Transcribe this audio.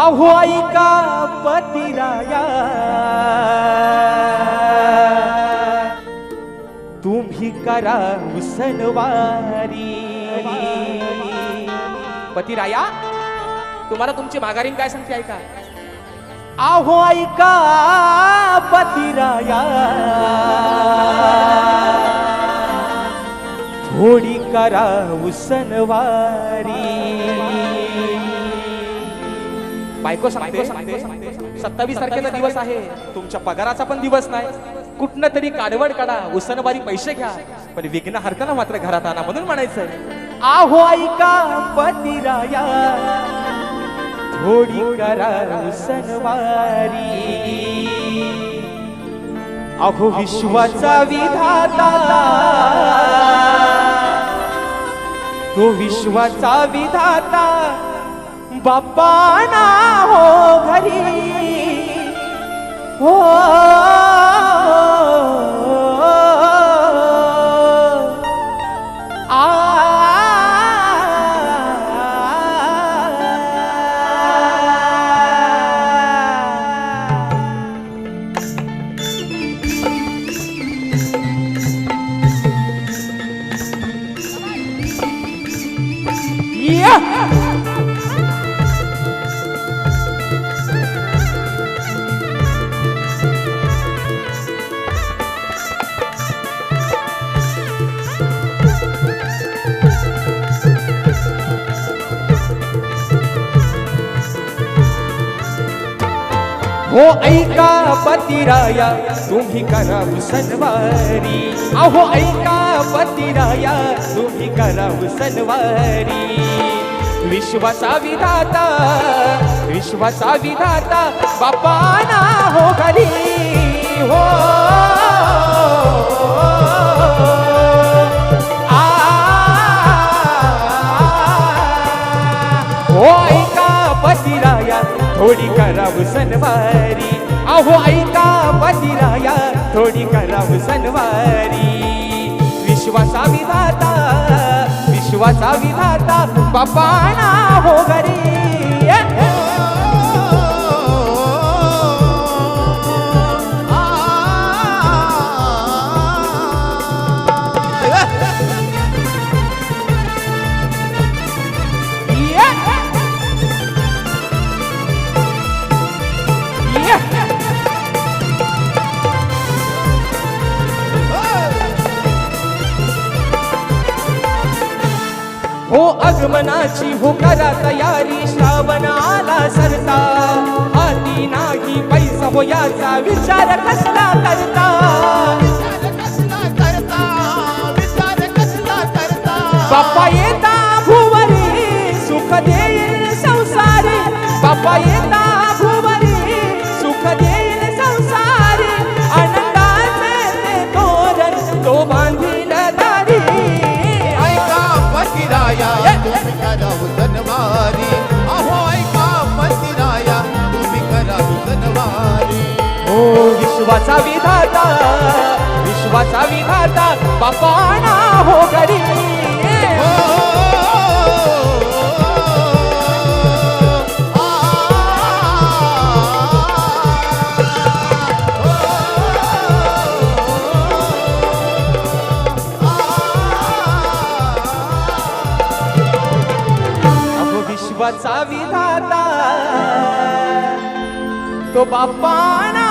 आहो पतिराया तुम्ही करा सणवारी पतिराया तुम्हाला तुमची माघारीन काय सांगते ऐका आहो ऐका पतिराया. थोडी करा उसनवारी बायको सांगते सत्तावीस तारखेचा दिवस आहे. तुमच्या पगाराचा पण दिवस नाही. कुठनं तरी काडवड काढा उसनवारी पैसे घ्या. पण विघ्न हरताना मात्र घरात आणा म्हणून म्हणायचं. आहो ऐका पतिराया थोडी करा सणवारी अहो विश्वाचा विधाता. तो विश्वाचा विधाता. बाप्पा ना हो घरी हो Yeah! हो ऐका पतिराया तुम्ही करा सनवारी अहो ऐका पतिराया तुम्ही करा सनवारी विश्वाचा विधाता विश्वाचा विधाता बापाना हो घरी. थोडी कराव सनवारी अहो ऐका पतिराया थोडी कराव सनवारी विश्वासा विधाता विश्वासा विधाता बापाना हो गरी हो आगमनाची हो करा तयारी श्रावण आला सरता. हाती नाही पैसा हो याचा विचार कसला करता? बाप्पा येता भुवरी सुख देईल संसारी. बाप्पा येता भुवरी सुख देईल संसारी. आनंदाचे तोरण तो बांध विश्वाचा विधाता विश्वाचा विधाता बापाना हो घरी. विधाता तो बापाना